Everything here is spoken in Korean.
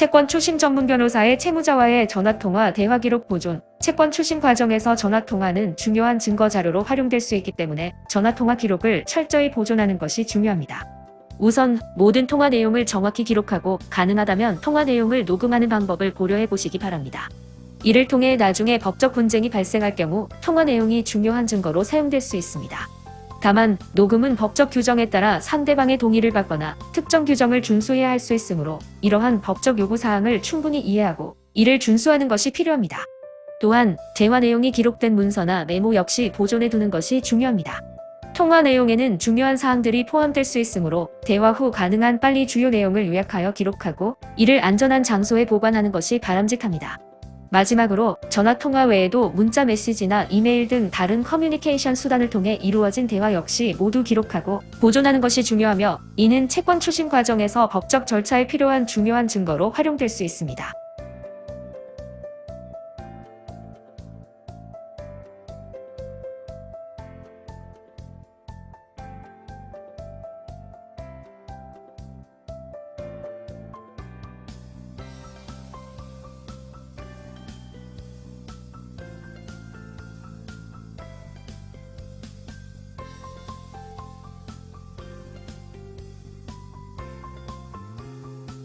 채권 출신 전문 변호사의 채무자와의 전화통화 대화 기록 보존. 채권 출신 과정에서 전화통화는 중요한 증거 자료로 활용될 수 있기 때문에 전화통화 기록을 철저히 보존하는 것이 중요합니다. 우선 모든 통화 내용을 정확히 기록하고 가능하다면 통화 내용을 녹음하는 방법을 고려해 보시기 바랍니다. 이를 통해 나중에 법적 분쟁이 발생할 경우 통화 내용이 중요한 증거로 사용될 수 있습니다. 다만 녹음은 법적 규정에 따라 상대방의 동의를 받거나 특정 규정을 준수해야 할 수 있으므로 이러한 법적 요구 사항을 충분히 이해하고 이를 준수하는 것이 필요합니다. 또한 대화 내용이 기록된 문서나 메모 역시 보존해 두는 것이 중요합니다. 통화 내용에는 중요한 사항들이 포함될 수 있으므로 대화 후 가능한 빨리 주요 내용을 요약하여 기록하고 이를 안전한 장소에 보관하는 것이 바람직합니다. 마지막으로 전화 통화 외에도 문자 메시지나 이메일 등 다른 커뮤니케이션 수단을 통해 이루어진 대화 역시 모두 기록하고 보존하는 것이 중요하며 이는 채권 출신 과정에서 법적 절차에 필요한 중요한 증거로 활용될 수 있습니다.